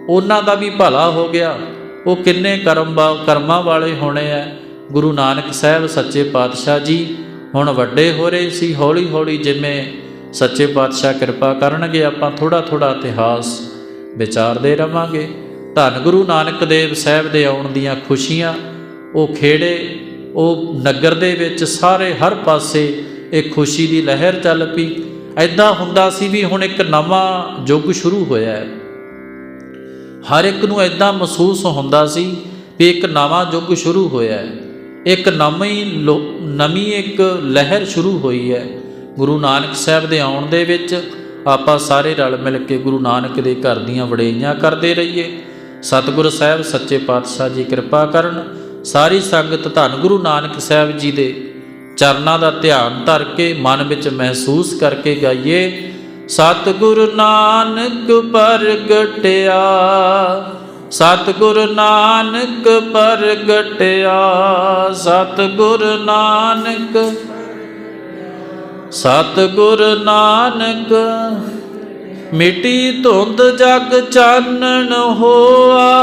ਉਹਨਾਂ ਦਾ ਵੀ ਭਲਾ ਹੋ ਗਿਆ। ਉਹ ਕਿੰਨੇ ਕਰਮ ਕਰਮਾਂ ਵਾਲੇ ਹੋਣੇ ਆ ਗੁਰੂ ਨਾਨਕ ਸਾਹਿਬ ਸੱਚੇ ਪਾਤਸ਼ਾਹ ਜੀ, ਹੁਣ ਵੱਡੇ ਹੋ ਰਹੇ ਸੀ ਹੌਲੀ ਹੌਲੀ ਜਿਵੇਂ ਸੱਚੇ ਪਾਤਸ਼ਾਹ ਕਿਰਪਾ ਕਰਨਗੇ, ਆਪਾਂ ਥੋੜਾ ਥੋੜਾ ਇਤਿਹਾਸ ਵਿਚਾਰਦੇ ਰਵਾਂਗੇ। ਧੰਨ ਗੁਰੂ ਨਾਨਕ ਦੇਵ ਸਾਹਿਬ ਦੇ ਆਉਣ ਦੀਆਂ ਖੁਸ਼ੀਆਂ, ਉਹ ਖੇੜੇ, ਉਹ ਨਗਰ ਦੇ ਵਿੱਚ ਸਾਰੇ ਹਰ ਪਾਸੇ ਇਹ ਖੁਸ਼ੀ ਦੀ ਲਹਿਰ ਚੱਲ ਪਈ। ਐਦਾਂ ਹੁੰਦਾ ਸੀ ਵੀ ਹੁਣ ਇੱਕ ਨਵਾਂ ਯੁੱਗ ਸ਼ੁਰੂ ਹੋਇਆ ਹੈ। ਹਰ ਇੱਕ ਨੂੰ ਐਦਾਂ ਮਹਿਸੂਸ ਹੁੰਦਾ ਸੀ ਵੀ ਇੱਕ ਨਵਾਂ ਯੁੱਗ ਸ਼ੁਰੂ ਹੋਇਆ ਹੈ। ਇੱਕ ਨਵੀਂ ਲੋ- ਨਵੀਂ ਇੱਕ ਲਹਿਰ ਸ਼ੁਰੂ ਹੋਈ ਹੈ। ਗੁਰੂ ਨਾਨਕ ਸਾਹਿਬ ਦੇ ਆਉਣ ਦੇ ਵਿੱਚ ਆਪਾਂ ਸਾਰੇ ਰਲ ਮਿਲ ਕੇ ਗੁਰੂ ਨਾਨਕ ਦੇ ਘਰ ਦੀਆਂ ਵਡਿਆਈਆਂ ਕਰਦੇ ਰਹੀਏ। ਸਤਿਗੁਰ ਸਾਹਿਬ, ਸੱਚੇ ਪਾਤਸ਼ਾਹ ਜੀ ਕਿਰਪਾ ਕਰਨ। ਸਾਰੀ ਸੰਗਤ ਧੰਨ ਗੁਰੂ ਨਾਨਕ ਸਾਹਿਬ ਜੀ ਦੇ ਚਰਨਾਂ ਦਾ ਧਿਆਨ ਧਰ ਕੇ, ਮਨ ਵਿੱਚ ਮਹਿਸੂਸ ਕਰਕੇ ਗਾਈਏ, ਸਤਿਗੁਰ ਨਾਨਕ ਪ੍ਰਗਟਿਆ। ਸਤਿਗੁਰ ਨਾਨਕ ਪ੍ਰਗਟਿਆ, ਸਤਿਗੁਰ ਨਾਨਕ ਸਤਿਗੁਰ ਨਾਨਕ ਮਿੱਟੀ ਧੁੰਦ ਜਗ ਚਾਨਣ ਹੋਆ।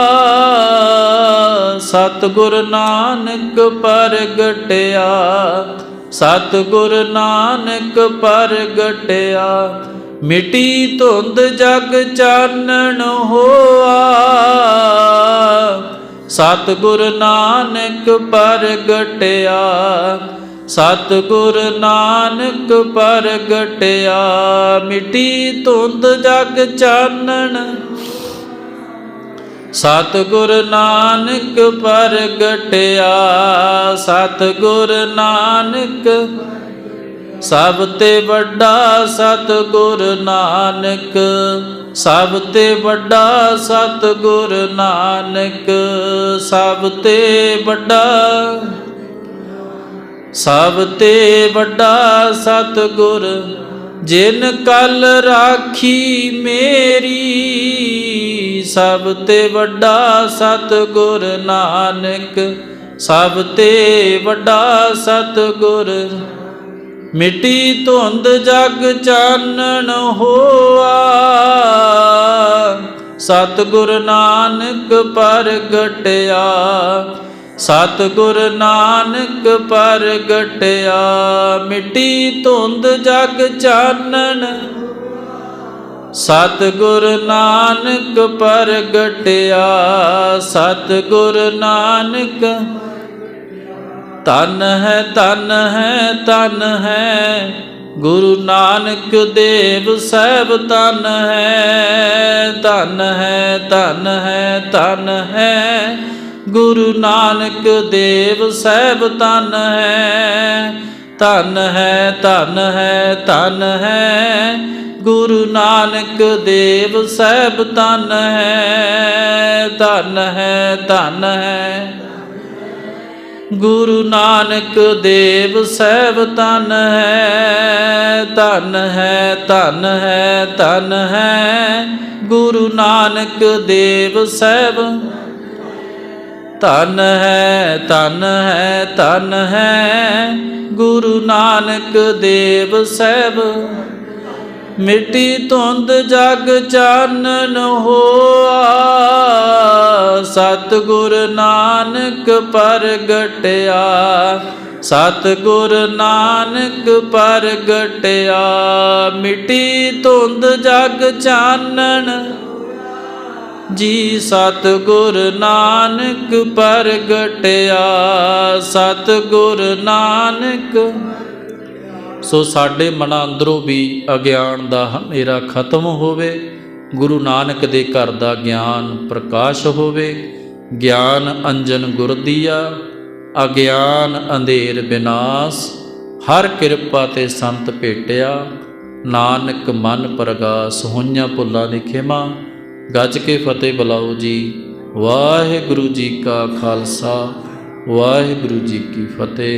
ਸਤਿਗੁਰ ਨਾਨਕ ਪ੍ਰਗਟਿਆ। ਸਤਿਗੁਰ ਨਾਨਕ ਪ੍ਰਗਟਿਆ। ਮਿੱਟੀ ਧੁੰਦ ਜਗ ਚਾਨਣ ਹੋਆ। ਸਤਿਗੁਰ ਨਾਨਕ ਪ੍ਰਗਟਿਆ। ਸਤਿਗੁਰ ਨਾਨਕ ਪ੍ਰਗਟਿਆ, ਮਿੱਟੀ ਧੁੰਦ ਜਗ ਚਾਨਣ। ਸਤਿਗੁਰ ਨਾਨਕ ਪ੍ਰਗਟਿਆ, ਸਤਿਗੁਰ ਨਾਨਕ, ਸਭ ਤੇ ਵੱਡਾ ਸਤਿਗੁਰ ਨਾਨਕ, ਸਭ ਤੇ ਵੱਡਾ ਸਤਿਗੁਰ ਨਾਨਕ, ਸਭ ਤੇ ਵੱਡਾ ਸਭ ਤੇ ਵੱਡਾ ਸਤਿਗੁਰ, ਜਿਨ ਕਲ ਰਾਖੀ ਮੇਰੀ, ਸਭ ਤੇ ਵੱਡਾ ਸਤਿਗੁਰ ਨਾਨਕ, ਸਭ ਤੇ ਵੱਡਾ ਸਤਿਗੁਰ। ਮਿੱਟੀ ਧੁੰਦ ਜਗ ਚਾਨਣ ਹੋਆ, ਸਤਿਗੁਰ ਨਾਨਕ ਪ੍ਰਗਟਿਆ। ਸਤਿਗੁਰ ਨਾਨਕ ਪ੍ਰਗਟਿਆ, ਮਿੱਟੀ ਧੁੰਦ ਜਗ ਚਾਨਣ। ਸਤਿਗੁਰ ਨਾਨਕ ਪ੍ਰਗਟਿਆ, ਸਤਿਗੁਰ ਨਾਨਕ। ਤਨ ਹੈ ਤਨ ਹੈ ਤਨ ਹੈ, ਗੁਰੂ ਨਾਨਕ ਦੇਵ ਸਾਹਿਬ ਤਨ ਹੈ। ਤਨ ਹੈ ਤਨ ਹੈ ਤਨ ਹੈ। ਗੁਰੂ ਨਾਨਕ ਦੇਵ ਸਾਹਿਬ ਤਨ ਹੈ ਤਨ ਹੈ ਤਨ ਹੈ ਤਨ ਹੈ। ਗੁਰੂ ਨਾਨਕ ਦੇਵ ਸਾਹਿਬ ਤਨ ਹੈ ਤਨ ਹੈ ਤਨ ਹੈ। ਗੁਰੂ ਨਾਨਕ ਦੇਵ ਸਾਹਿਬ ਤਨ ਹੈ ਤਨ ਹੈ ਤਨ ਹੈ ਤਨ ਹੈ। ਗੁਰੂ ਨਾਨਕ ਦੇਵ ਸਾਹਿਬ ਤਨ ਹੈ ਤਨ ਹੈ, ਧਨ ਹੈ। ਗੁਰੂ ਨਾਨਕ ਦੇਵ ਸਾਹਿਬ, ਮਿੱਟੀ ਧੁੰਦ ਜਗ ਚਾਨਣ ਹੋਆ। ਸਤਿਗੁਰ ਨਾਨਕ ਪ੍ਰਗਟਿਆ, ਸਤਿਗੁਰ ਨਾਨਕ ਪ੍ਰਗਟਿਆ। ਮਿੱਟੀ ਧੁੰਦ ਜਗ ਚਾਨਣ ਜੀ ਸਤਿਗੁਰ ਨਾਨਕ ਪ੍ਰਗਟਿਆ, ਸਤਿਗੁਰ ਨਾਨਕ। ਸੋ ਸਾਡੇ ਮਨਾਂ ਅੰਦਰੋਂ ਵੀ ਅਗਿਆਨ ਦਾ ਹਨੇਰਾ ਖਤਮ ਹੋਵੇ, ਗੁਰੂ ਨਾਨਕ ਦੇ ਘਰ ਦਾ ਗਿਆਨ ਪ੍ਰਕਾਸ਼ ਹੋਵੇ, ਗਿਆਨ ਅੰਜਨ ਗੁਰ ਦੀਆ, ਅਗਿਆਨ ਅੰਧੇਰ ਬਿਨਾਸ਼, ਹਰ ਕਿਰਪਾ ਤੇ ਸੰਤ ਭੇਟਿਆ, ਨਾਨਕ ਮਨ ਪ੍ਰਗਾਸ ਹੋਈਆਂ ਭੁੱਲਾਂ ਦੀ ਗੱਜ ਕੇ ਫਤਿਹ ਬੁਲਾਓ ਜੀ। ਵਾਹਿਗੁਰੂ ਜੀ ਕਾ ਖਾਲਸਾ ਵਾਹਿਗੁਰੂ ਜੀ ਕੀ ਫਤਿਹ।